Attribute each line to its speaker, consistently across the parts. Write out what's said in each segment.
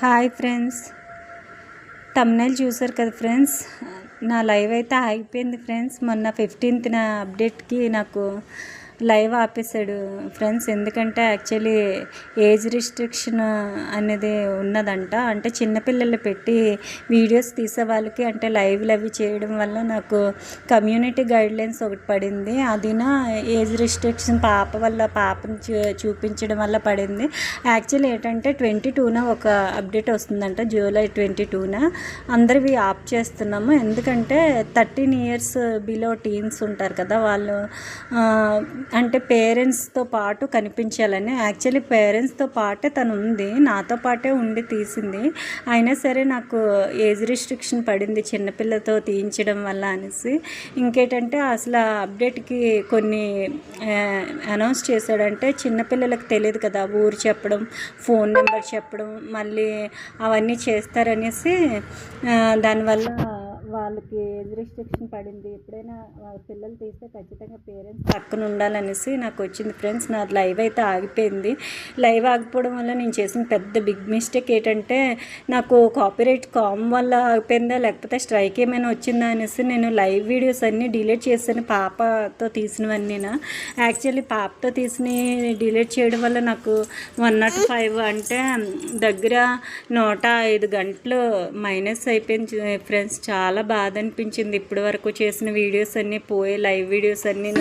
Speaker 1: Hi friends. Thumbnail చూసారు కదా friends. నా లైవ్ అయితే ఆగిపోయింది ఫ్రెండ్స్. మొన్న ఫిఫ్టీన్త్న అప్డేట్కి నాకు లైవ్ ఆపేశాడు ఫ్రెండ్స్. ఎందుకంటే యాక్చువల్లీ ఏజ్ రిస్ట్రిక్షన్ అనేది ఉన్నదంట. అంటే చిన్నపిల్లలు పెట్టి వీడియోస్ తీసే వాళ్ళకి అంటే లైవ్లు అవి చేయడం వల్ల నాకు కమ్యూనిటీ గైడ్లైన్స్ ఒకటి పడింది. అదిన ఏజ్ రిస్ట్రిక్షన్ పాప వల్ల పాపని చూ చూపించడం వల్ల పడింది. యాక్చువల్లీ ఏంటంటే ట్వంటీ టూన ఒక అప్డేట్ వస్తుందంట జూలై ట్వంటీ టూన. అందరివి ఆప్ చేస్తున్నాము. ఎందుకంటే థర్టీన్ ఇయర్స్ బిలో టీన్స్ ఉంటారు కదా వాళ్ళు. అంటే పేరెంట్స్తో పాటు కనిపించాలని. యాక్చువల్లీ పేరెంట్స్తో పాటే తను ఉంది నాతో పాటే ఉండి తీసింది. అయినా సరే నాకు ఏజ్ రిస్ట్రిక్షన్ పడింది చిన్నపిల్లతో తీయించడం వల్ల అనేసి. ఇంకేంటంటే అసలు ఆ అప్డేట్కి కొన్ని అనౌన్స్ చేశాడంటే చిన్నపిల్లలకు తెలియదు కదా. ఊరు చెప్పడం ఫోన్ నెంబర్ చెప్పడం మళ్ళీ అవన్నీ చేస్తారనేసి దానివల్ల వాళ్ళకి ఏజ్ రిస్ట్రిక్షన్ పడింది. ఎప్పుడైనా పిల్లలు తీస్తే ఖచ్చితంగా పేరెంట్స్ పక్కన ఉండాలనేసి నాకు వచ్చింది ఫ్రెండ్స్. నా లైవ్ అయితే ఆగిపోయింది. లైవ్ ఆగిపోవడం వల్ల నేను చేసిన పెద్ద బిగ్ మిస్టేక్ ఏంటంటే నాకు కాపీరైట్ కామ్ వల్ల ఆగిపోయిందా లేకపోతే స్ట్రైక్ ఏమైనా వచ్చిందా అనేసి నేను లైవ్ వీడియోస్ అన్నీ డిలీట్ చేశాను. పాపతో తీసినవన్నీ యాక్చువల్లీ పాపతో తీసిన డిలీట్ చేయడం వల్ల నాకు వన్ నాట్ ఫైవ్ అంటే దగ్గర నూట ఐదు గంటలు మైనస్ అయిపోయింది ఫ్రెండ్స్. చాలా బాగా బాధ అనిపించింది ఇప్పటి వరకు చేసిన వీడియోస్ అన్నీ పోయే లైవ్ వీడియోస్ అన్నీ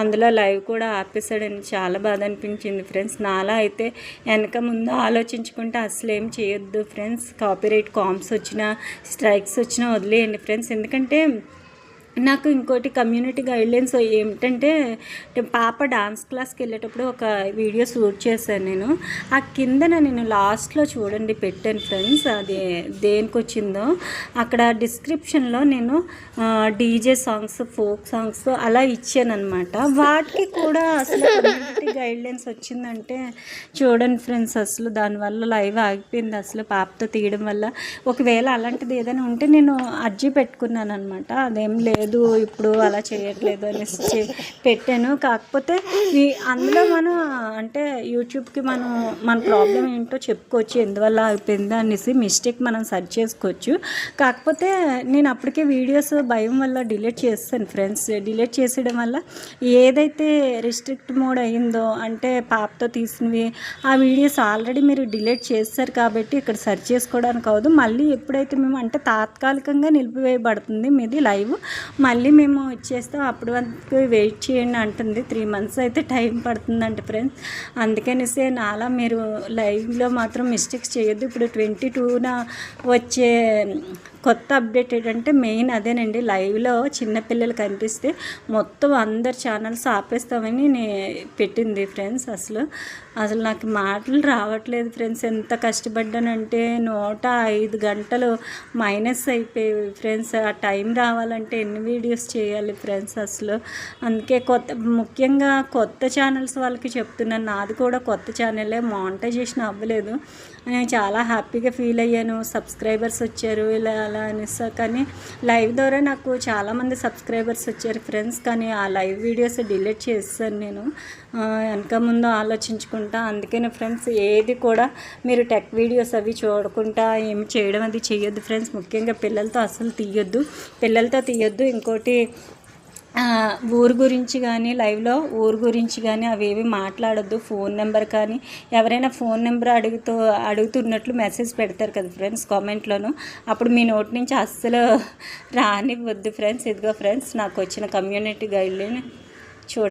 Speaker 1: అందులో లైవ్ కూడా ఆపేసాడని చాలా బాధ అనిపించింది ఫ్రెండ్స్. నాలా అయితే వెనక ముందు ఆలోచించుకుంటే అసలు ఏం చేయొద్దు ఫ్రెండ్స్. కాపీరైట్ కామ్స్ వచ్చినా స్ట్రైక్స్ వచ్చినా వదిలేయండి ఫ్రెండ్స్. ఎందుకంటే నాకు ఇంకోటి కమ్యూనిటీ గైడ్లైన్స్ ఏమిటంటే పాప డాన్స్ క్లాస్కి వెళ్ళేటప్పుడు ఒక వీడియో షూట్ చేశాను నేను. ఆ కిందన నేను లాస్ట్లో చూడండి పెట్టాను ఫ్రెండ్స్ అది దేనికి వచ్చిందో అక్కడ డిస్క్రిప్షన్లో నేను డీజే సాంగ్స్ ఫోక్ సాంగ్స్ అలా ఇచ్చాను అనమాట వాటికి కూడా అసలు కమ్యూనిటీ గైడ్లైన్స్ వచ్చిందంటే చూడండి ఫ్రెండ్స్ అసలు దానివల్ల లైవ్ ఆగిపోయింది. అసలు పాపతో తీయడం వల్ల. ఒకవేళ అలాంటిది ఏదైనా ఉంటే నేను అర్జీ పెట్టుకున్నాను అనమాట అదేం లేదు. ఇప్పుడు అలా చేయట్లేదు అనేసి పెట్టాను. కాకపోతే ఈ అందులో మనం అంటే యూట్యూబ్కి మనం మన ప్రాబ్లం ఏంటో చెప్పుకోవచ్చు ఎందువల్ల అయిపోయింది అనేసి మిస్టేక్ మనం సర్చ్ చేసుకోవచ్చు. కాకపోతే నేను అప్పటికే వీడియోస్ భయం వల్ల డిలీట్ చేస్తాను ఫ్రెండ్స్. డిలీట్ చేసేయడం వల్ల ఏదైతే రిస్ట్రిక్ట్ మోడ్ అయిందో అంటే పాపతో తీసినవి ఆ వీడియోస్ ఆల్రెడీ మీరు డిలీట్ చేస్తారు కాబట్టి ఇక్కడ సెర్చ్ చేసుకోవడానికి అవదు మళ్ళీ ఎప్పుడైతే మేము అంటే తాత్కాలికంగా నిలిపివేయబడుతుంది మీది లైవ్ మళ్ళీ మేము ఇచ్చేస్తాం అప్పటి వరకు వెయిట్ చేయండి అంటుంది. త్రీ మంత్స్ అయితే టైం పడుతుందంట ఫ్రెండ్స్ అందుకనేసే నాలా మీరు లైవ్లో మాత్రం మిస్టేక్స్ చేయొద్దు. ఇప్పుడు ట్వంటీ టూన వచ్చే కొత్త అప్డేట్ ఏంటంటే మెయిన్ అదేనండి. లైవ్లో చిన్నపిల్లలు కనిపిస్తే మొత్తం అందరు ఛానల్స్ ఆపేస్తామని నే పెట్టింది ఫ్రెండ్స్ అసలు. అసలు నాకు మాటలు రావట్లేదు ఫ్రెండ్స్. ఎంత కష్టపడ్డానంటే నూట ఐదు గంటలు మైనస్ అయిపోయి ఫ్రెండ్స్. ఆ టైం రావాలంటే ఎన్ని వీడియోస్ చేయాలి ఫ్రెండ్స్ అసలు? అందుకే కొత్త ముఖ్యంగా కొత్త ఛానల్స్ వాళ్ళకి చెప్తున్నాను. నాది కూడా కొత్త ఛానలే మానిటైజేషన్ అవ్వలేదు. నేను చాలా హ్యాపీగా ఫీల్ అయ్యాను. సబ్స్క్రైబర్స్ వచ్చారు ఇలా అలా అనేసా. కానీ లైవ్ ద్వారా నాకు చాలామంది సబ్స్క్రైబర్స్ వచ్చారు ఫ్రెండ్స్. కానీ ఆ లైవ్ వీడియోస్ డిలీట్ చేస్తాను నేను. వెనక ముందు ఆలోచించుకుంటా అందుకని ఫ్రెండ్స్ ఏది కూడా మీరు టెక్ వీడియోస్ అవి చూడకుండా ఏమి చేయడం అది చేయొద్దు ఫ్రెండ్స్. ముఖ్యంగా పిల్లలతో అసలు తీయొద్దు. పిల్లలతో తీయొద్దు. ఇంకోటి ఊరు గురించి కానీ లైవ్లో ఊరు గురించి కానీ అవేవి మాట్లాడొద్దు. ఫోన్ నెంబర్ కానీ ఎవరైనా ఫోన్ నెంబర్ అడుగుతూ అడుగుతున్నట్లు మెసేజ్ పెడతారు కదా ఫ్రెండ్స్ కామెంట్లోను. అప్పుడు మీ నోటి నుంచి అస్సలు రానివ్వద్దు ఫ్రెండ్స్. ఇదిగో ఫ్రెండ్స్ నాకు వచ్చిన కమ్యూనిటీ గైడ్లైన్